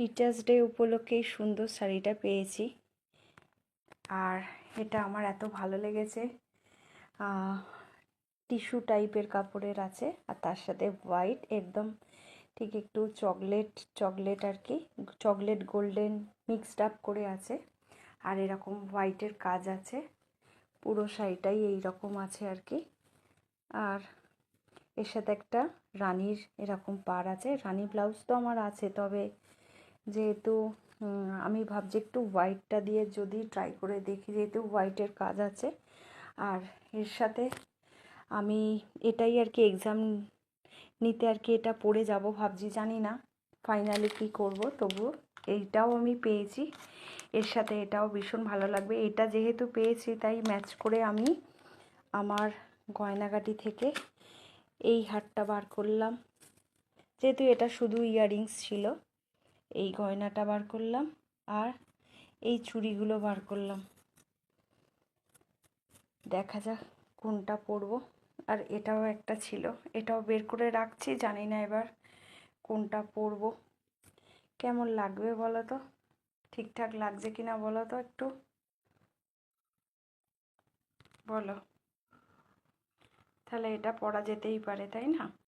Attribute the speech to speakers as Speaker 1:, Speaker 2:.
Speaker 1: Teachers day উপলক্ষে সুন্দর শাড়িটা পেয়েছি। আর এটা আমার এত ভালো লেগেছে। টিস্যু টাইপের কাপড়ের আছে, আর তার সাথে হোয়াইট একদম ঠিক একটু চকলেট চকলেট আর কি চকলেট গোল্ডেন মিক্সড আপ করে আছে। আর এরকম হোয়াইটের কাজ আছে, পুরো শাড়িটাই এই রকম আছে আর কি। আর এর সাথে একটা রানীর এরকম পার আছে, রানী ব্লাউজ তো আমার আছে, তবে যেহেতু আমি ভাবছি একটু হোয়াইটটা দিয়ে যদি ট্রাই করে দেখি, যেহেতু হোয়াইটের কাজ আছে। আর এর সাথে আমি এটাই আর কি এক্সাম নিতে আর কি এটা পড়ে যাব ভাবছি, জানি না ফাইনালি কী করব, তবুও এইটাও আমি পেয়েছি। এর সাথে এটাও ভীষণ ভালো লাগবে। এটা যেহেতু পেয়েছি, তাই ম্যাচ করে আমি আমার গয়নাগাটি থেকে এই হারটা বার করলাম। যেহেতু এটা শুধু ইয়াররিংস ছিল। এই গয়নাটা বার করলাম আর এই চুড়িগুলো বার করলাম। দেখা যাক কোনটা পরবো। আর এটাও একটা ছিল। এটাও বের করে রাখছি, জানি না এবার কোনটা পরবো। কেমন লাগবে বলো তো? ঠিকঠাক লাগছে কিনা বলো তো একটু? বলো। তাহলে এটা পরা যেতেই পারে, তাই না?